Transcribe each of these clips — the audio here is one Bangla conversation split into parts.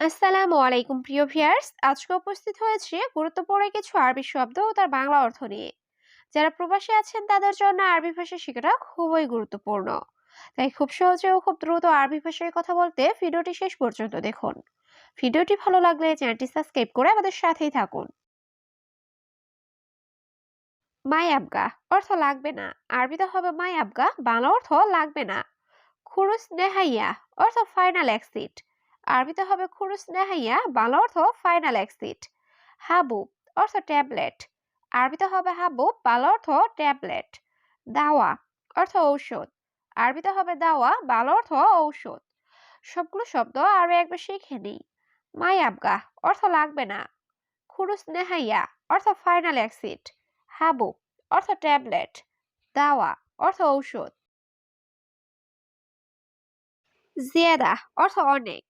আসসালামু আলাইকুম, প্রিয় ভিয়ার্স আজকে উপস্থিত হয়েছে গুরুত্বপূর্ণ কিছু আরবি শব্দ ও তার বাংলা অর্থ নিয়ে। যারা প্রবাসী আছেন, তাদের জন্য আরবি ভাষা শেখাটা খুবই গুরুত্বপূর্ণ। তাই খুব সহজে ও খুব দ্রুত আরবি ভাষায় কথা বলতে ভিডিওটি শেষ পর্যন্ত দেখুন। ভিডিওটি ভালো লাগলে চ্যানেলটি সাবস্ক্রাইব করে আমাদের সাথেই থাকুন। মাই আবগা অর্থ লাগবে না। আরবিতে হবে মাই আবগা, বাংলা অর্থ লাগবে না। খুরুস নেহাইয়া অর্থ ফাইনাল এক্সিট আরবিতে হবে খুরুস নেহাইয়া, বাংলা অর্থ ফাইনাল এক্সিট হাবুব অর্থ ট্যাবলেট আরবিতে হবে হাবুব বাংলা অর্থ ট্যাবলেট দাওয়া, অর্থ ঔষধ। আরবিতে হবে দাওয়া, বাংলা অর্থ ঔষধ। সবগুলো শব্দ আরও একবার শিখে নিই। মাই অর্থ লাগবে না। খুরুস নেহাইয়া, অর্থ ফাইনাল এক্সিট হাবুব অর্থ ট্যাবলেট দাওয়া, অর্থ ঔষধ। জিয়াদা, অর্থ অনেক।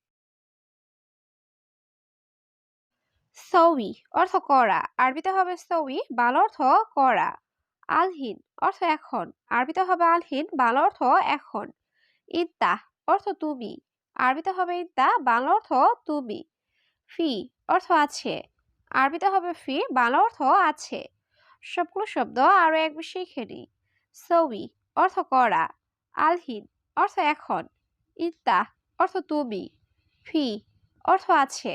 সৌই অর্থ করা আরবিতে হবে সৌই বাল অর্থ করা আলহীন অর্থ এখন। আরবিতে হবে আলহীন, বাল অর্থ এখন। ইত্তা অর্থ তুমি। আরবিতে হবে ইত্তা বাংলা অর্থ তুমি। ফি অর্থ আছে। আরবিতে হবে ফি, বাংলা অর্থ আছে। সবগুলো শব্দ আরও এক শিখে নিই। সৌই অর্থ করা আলহীন অর্থ এখন। ইত্তা অর্থ তুমি। ফি অর্থ আছে।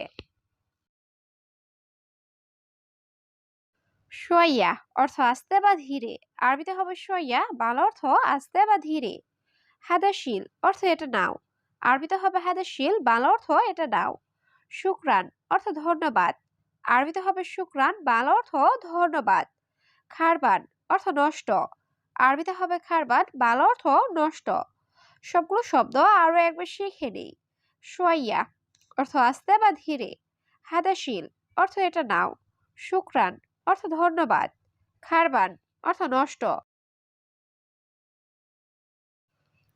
সইয়া অর্থ আস্তে বা ধীরে। আরবিতে হবে সইয়া বাংলা অর্থ আস্তে বা ধীরে। হাদাশিল অর্থ এটা নাও। আরবিতে হবে হাদাশিল বাংলা অর্থ এটা নাও। শুক্রান অর্থ ধন্যবাদ। আরবিতে হবে শুক্রান বাংলা অর্থ ধন্যবাদ। খারবান, অর্থ নষ্ট। আরবিতে হবে খারবান, বাংলা অর্থ নষ্ট। সবগুলো শব্দ আরও একবার শিখে নেই। সোয়াইয়া, অর্থ আস্তে বা ধীরে। হাদাশিল অর্থ এটা নাও। শুক্রান অর্থ ধন্যবাদ। খারবান, অর্থ নষ্ট।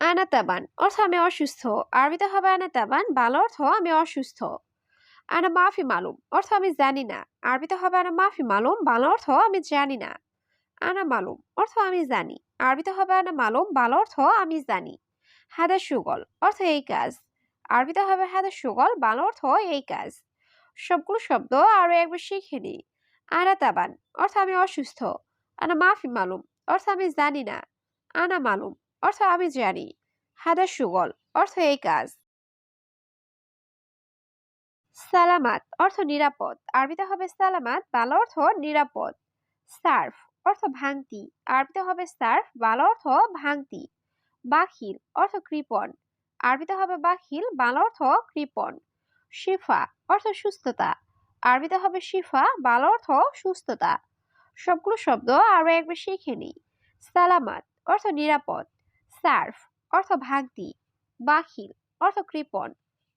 আনাতাবান, অর্থ আমি অসুস্থ। আরবিতে হবে আনাতাবান, বাংলা অর্থ আমি অসুস্থ। আনা মাফি মালুম, অর্থ আমি জানি না। আরবিতে হবে আনা মাফি মালুম, বাংলা অর্থ আমি জানি না। আনা মালুম, অর্থ আমি জানি। আরবিতে হবে আনা মালুম, বাংলা অর্থ আমি জানি। হাদা সুগল, অর্থ এই কাজ। আরবিতে হবে হাদা সুগল, বাংলা অর্থ এই কাজ। সবগুলো শব্দ আরও একবার শিখে নিই। আনা তাবান অর্থ আমি অসুস্থ। আনা মাফি মালুম, অর্থ আমি জানি না। আনা মালুম, অর্থ আমি জানি। হাদা সুগল, অর্থ এই কাজ। সালামাত, অর্থ নিরাপদ। আরবিতে হবে সালামাত, বাংলা অর্থ নিরাপদ। সার্ফ, অর্থ ভাঙতি। আরবিতে হবে সার্ফ, বাংলা অর্থ ভাঙতি। বাখিল, অর্থ কৃপণ। আরবিতে হবে বাখিল, বাংলা অর্থ কৃপণ। শিফা, অর্থ সুস্থতা। আরবিতে হবে শিফা, বাংলা অর্থ সুস্থতা। সবগুলো শব্দ আরও একবার শিখে নিই। সালামাত, অর্থ নিরাপদ। সার্ফ, অর্থ ভাগতি বাখিল, অর্থ কৃপণ।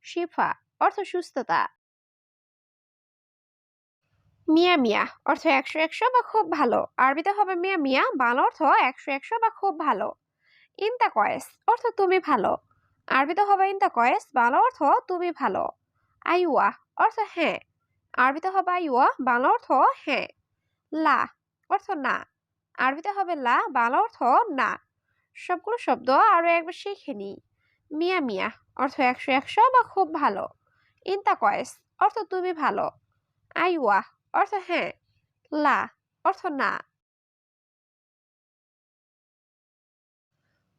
শিফা, অর্থ সুস্থতা। মিয়া মিয়া, অর্থ একশো একশো বা খুব ভালো। আরবিতে হবে মিয়া মিয়া, বাংলা অর্থ একশো একশো বা খুব ভালো। ইনতা কয়েস অর্থ তুমি ভালো। আরবিতে হবে ইনতা কয়েস বাংলা অর্থ তুমি ভালো। আইওয়া, অর্থ হ্যাঁ। আরবিতে হবে আইওয়া বাংলা অর্থ হ্যাঁ লা অর্থ না। আরবিতে হবে লা, বাংলা অর্থ না। সবগুলো শব্দ আরও একবার শিখে নিই মিয়া মিয়া, অর্থ একশো একশো বা খুব ভালো। ইনতা কয়েস অর্থ তুমি ভালো। আইওয়া অর্থ হ্যাঁ। লা অর্থ না।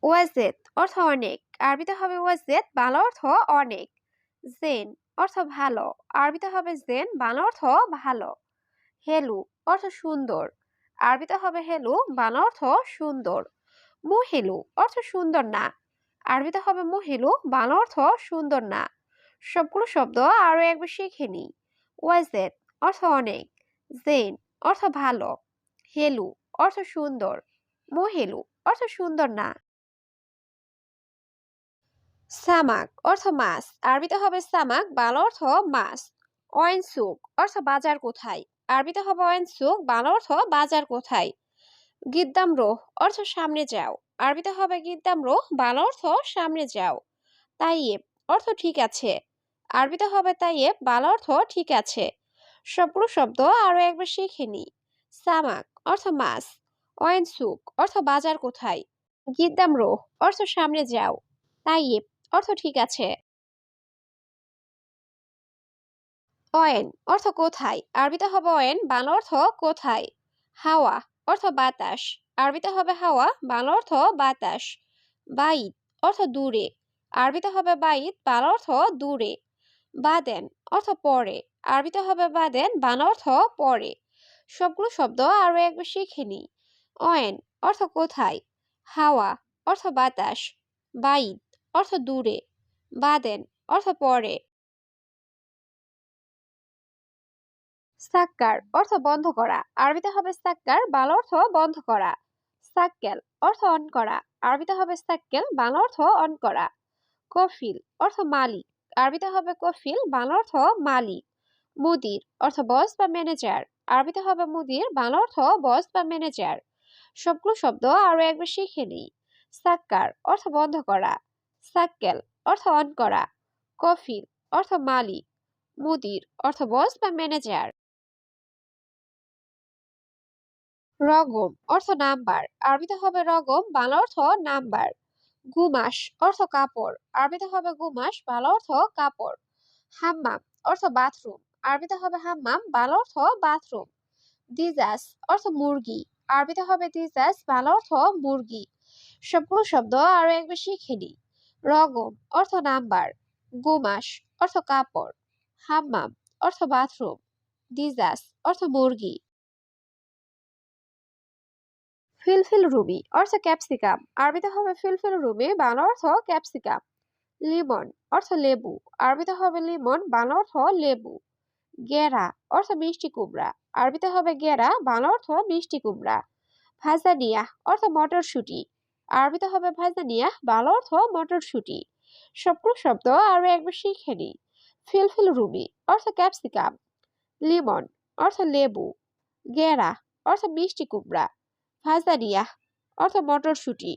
ওয়াজেদ, অর্থ অনেক। আরবিতে হবে ওয়াজেদ, বাংলা অর্থ অনেক। জেন অর্থ ভালো। আরবিতে হবে জেন বাংলা অর্থ ভালো। হেলু অর্থ সুন্দর। আরবিতে হবে হেলু বাংলা অর্থ সুন্দর। মুহেলু অর্থ সুন্দর না। আরবিতে হবে মুহেলু বাংলা অর্থ সুন্দর না। সবগুলো শব্দ আরও একবার শিখে নিই। ওয়াজেদ অর্থ অনেক। জেন অর্থ ভালো। হেলু অর্থ সুন্দর। মুহেলু অর্থ সুন্দর না। সামাক অর্থ মাছ। আরবিতে হবে সামাক, বাংলা অর্থ মাছ। অয়েন সুক অর্থ বাজার কোথায়? আরবিতে হবে ওয়েন সুক বাংলা অর্থ বাজার কোথায়? গিদ্দাম রোহ অর্থ সামনে যাও। আরবিতে হবে গিদ্দাম রোহ বাংলা অর্থ সামনে যাও। তাইয়েব অর্থ ঠিক আছে। আরবিতে হবে তাইয়েব, বাংলা অর্থ ঠিক আছে। সবগুলো শব্দ আরও একবার শিখে নি। সামাক অর্থ মাছ। ওয়েন সুক অর্থ বাজার কোথায়? গিদ্দাম রোহ অর্থ সামনে যাও। তাইয়েব অর্থ ঠিক আছে। অয়েন, অর্থ কোথায়? আরবিতে হবে অয়েন, বাংলা অর্থ কোথায়? হাওয়া, অর্থ বাতাস। আরবিতে হবে হাওয়া, বাংলা অর্থ বাতাস। বাইত, অর্থ দূরে। আরবিতে হবে বাইত, বাংলা অর্থ দূরে। বাদেন, অর্থ পরে। আরবিতে হবে বাদেন, বাংলা অর্থ পরে। সবগুলো শব্দ আরও একবার শিখে নি অয়েন, অর্থ কোথায়? হাওয়া, অর্থ বাতাস। বাইত অর্থ দূরে, বাদেন অর্থ পরে। সাক্কার অর্থ বন্ধ করা, আরবিতে হবে সাক্কার বাংলা অর্থ বন্ধ করা। সাক্কেল অর্থ অন করা, আরবিতে হবে সাক্কেল বাংলা অর্থ অন করা। কফিল অর্থ মালিক, আরবিতে হবে কফিল বাংলা অর্থ মালিক। মুদির অর্থ বস বা ম্যানেজার, আরবিতে হবে মুদির বাংলা অর্থ বস বা ম্যানেজার। সবগুলো শব্দ আরও একবার শিখে নিই। সাক্কার অর্থ বন্ধ করা সাক্কেল অর্থ অন করা কফিল অর্থ মালিক, মুদির অর্থ বস বা ম্যানেজার। রগম অর্থ নাম্বার, আরবিতে হবে রগম, বাংলা অর্থ নাম্বার। গুমাস অর্থ কাপড়, আরবিতে হবে গুমাস, বাংলা অর্থ কাপড়। হাম্মাম অর্থ বাথরুম, আরবিতে হবে হাম্মাম, বাংলা অর্থ বাথরুম। দিজাস অর্থ মুরগি, আরবিতে হবে দিজাস, বাংলা অর্থ মুরগি। সবগুলো শব্দ আরও একবার শিখে নি রগম অর্থ নাম্বার, গুমাস অর্থ কাপড়, হাম্মাম অর্থ বাথরুম দিজাস অর্থ মুরগি। ফিলফিল রুমি অর্থ ক্যাপসিকাম, আরবিতে হবে ফিলফিল রুমি, বাংলা অর্থ ক্যাপসিকাম। লিমন অর্থ লেবু, আরবিতে হবে লিমন, বাংলা অর্থ লেবু। গেরা অর্থ মিষ্টি কুমড়া, আরবিতে হবে গেরা, বাংলা অর্থ মিষ্টি কুমড়া। ভাজানিয়া অর্থ মটরশুটি আরবিতে হবে ভাজানিয়া বাংলা অর্থ মটরশুটি। সবগুলো শব্দ আরও একবার শিখে নি ফিলফিল রুমি, অর্থ ক্যাপসিকাম। লিমন, অর্থ লেবু। গেরা, অর্থ মিষ্টি কুমড়া। ভাজানিয়া অর্থ মটরশুটি।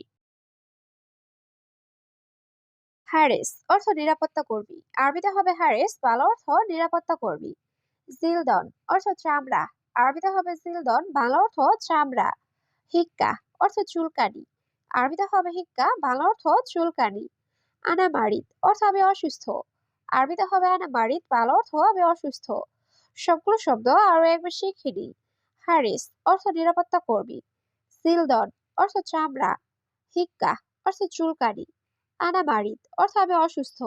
হ্যারিস, অর্থ নিরাপত্তা কর্মী। আরবিতে হবে হ্যারিস, বাংলা অর্থ নিরাপত্তা কর্মী। জিলদন, অর্থ চামড়া। আরবিতে হবে জিলদন, বাংলা অর্থ চামড়া। হিক্কা, অর্থ চুলকানি। আরবিতে হবে হিক্কা, বাংলা অর্থ চুলকানি, আনামারিত অর্থ আমি অসুস্থ, আরবিতে হবে আনামারিত, বাংলা অর্থ আমি অসুস্থ। সবগুলো শব্দ আরও একবার শিখে নিই। হ্যারিস অর্থ নিরাপত্তা কর্মী, সিলদন অর্থ চামড়া, হিক্কা অর্থ চুলকানি, আনামারিত অর্থ আমি অসুস্থ।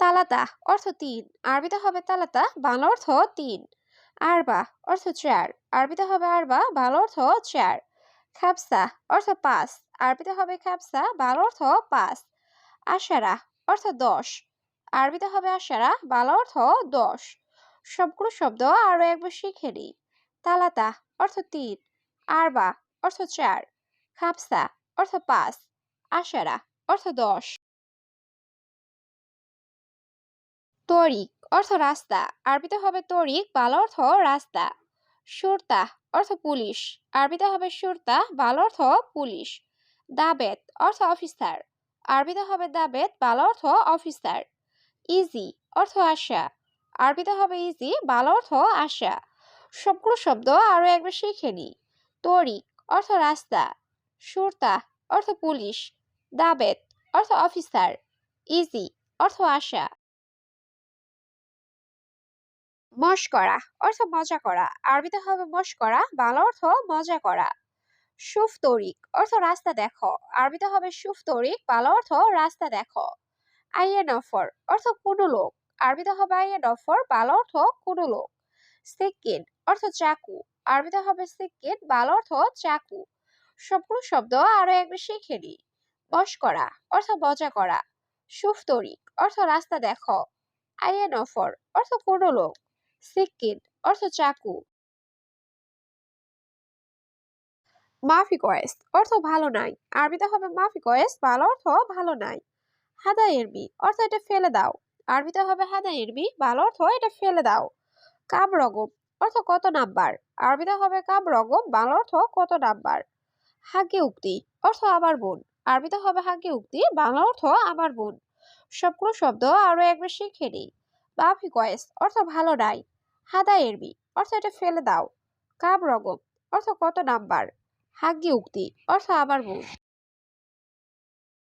তালাতা অর্থ তিন, আরবিতে হবে তালাতা, বাংলা অর্থ তিন, আরবা অর্থ চার, আরবিতে হবে আরবা, বাংলা অর্থ চার। খাবসা অর্থ পাঁচ। আরবিতে হবে খাবসা, বাল অর্থ পাঁচ। আশারা অর্থ দশ। আরবিতে হবে আশারা, বাল অর্থ দশ। সবগুলো শব্দ আরও একবার শিখে নিই। তালাতা অর্থ তিন। আরবা অর্থ চার। খাবসা অর্থ পাঁচ। আশারা অর্থ দশ। তরিক অর্থ রাস্তা। আরবিতে হবে তরিক, বাল অর্থ রাস্তা। সুরতা অর্থ পুলিশ। আরবিতে হবে সুরতা, বাংলা অর্থ পুলিশ। দাবেত অর্থ অফিসার। আরবিতে হবে দাবেত বাংলা অর্থ অফিসার। ইজি অর্থ আশা। আরবিতে হবে ইজি, বাংলা অর্থ আশা। সবগুলো শব্দ আরও একবার শিখে নি তরিক অর্থ রাস্তা। সুরতা অর্থ পুলিশ। দাবেত অর্থ অফিসার। ইজি অর্থ আশা। মস্করা অর্থ মজা করা। আরবিতে হবে মস্করা বাংলা অর্থ মজা করা। সুফ তরিক, অর্থ রাস্তা দেখো। আরবিতে হবে সুফ তরিক, বাংলা অর্থ রাস্তা দেখো। আইএন অফর, অর্থ কোনো লোক। আরবিতে হবে আইএন অফর, বাংলা অর্থ কোনো লোক। সিকিন অর্থ চাকু। আরবিতে হবে সিকিন বাংলা অর্থ চাকু। সবগুলো শব্দ আরও একবার শিখে নি করা, অর্থ মজা করা। সুফ তরিক, অর্থ রাস্তা দেখো। আইএন অফর, অর্থ কোনো লোক। সিকিট অর্থ চাকু। মাফি কয়েস অর্থ ভালো নাই। আরবিতে হবে মাফি কয়েস ভালো অর্থ ভালো নাই। হাদা এরবি অর্থ এটা ফেলে দাও। আরবিতে হবে হাদা এরবি ভালো অর্থ এটা ফেলে দাও। কাব রগম, অর্থ কত নাম্বার? আরবিতে হবে কাব রগম ভালো অর্থ কত নাম্বার? হাগে উক্তি, অর্থ আবার বোন। আরবিতে হবে হাগে উক্তি ভালো অর্থ আবার বোন। সবগুলো শব্দ আরও একবার শিখে নিই। মাফি কয়েস অর্থ ভালো নাই। হাদা এরবি অর্থ এটা ফেলে দাও। কাব রগব, অর্থ কত নাম্বার? হাগ্গি উক্তি, অর্থ আবার বুঝ